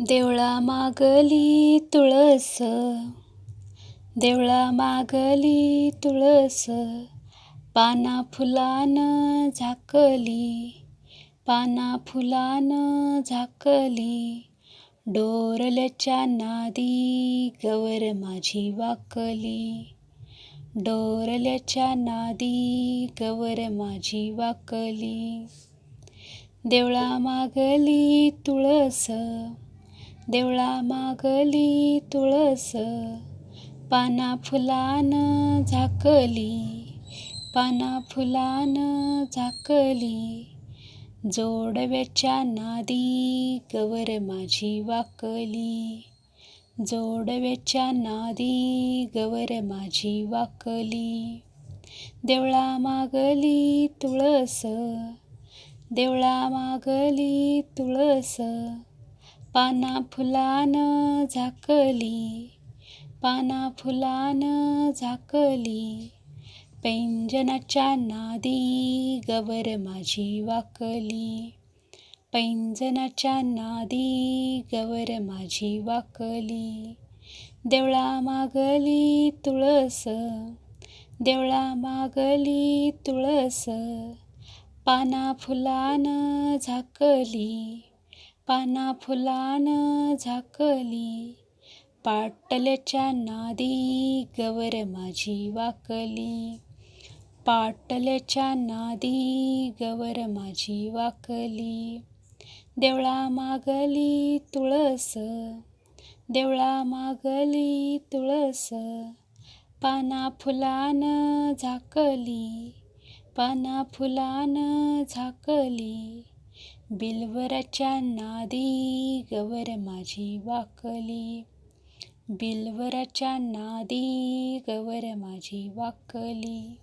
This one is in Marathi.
देवळा मागली तुळस. देवळा मागली तुळस. पाना फुलान झाकली. पाना फुलान झाकली. डोरल्याच्या नादी गवर माझी वाकली. डोरल्याच्या नादी गवर माझी वाकली. देवळा मागली तुळस. देवळा मागली तुळस पाना फुलान झाकली पाना फुलान झाकली. जोडव्याच्या नादी गवर माझी वाकली जोडव्याच्या नादी गवर माझी वाकली. देवळा मागली तुळस देवळा मागली तुळस पाना फुलान झाकली पाना फुलान झाकली. पैंजनाच्या नादी गवर माझी वाकली पैंजनाच्या नादी गवर माझी वाकली. देवळा मागली तुळस देवळा मागली तुळस पाना फुलान झाकली. पाना फुलान झाकली. पाटल्याच्या नादी गवर माझी वाकली. पाटल्याच्या नादी गवर माझी वाकली. देवळा मागली तुळस देवळा मागली तुळस. पाना फुलान झाकली पाना फुलान झाकली. बिलवराच्या नादी गवर माझी वाकली. बिलवराच्या नादी गवर माझी वाकली.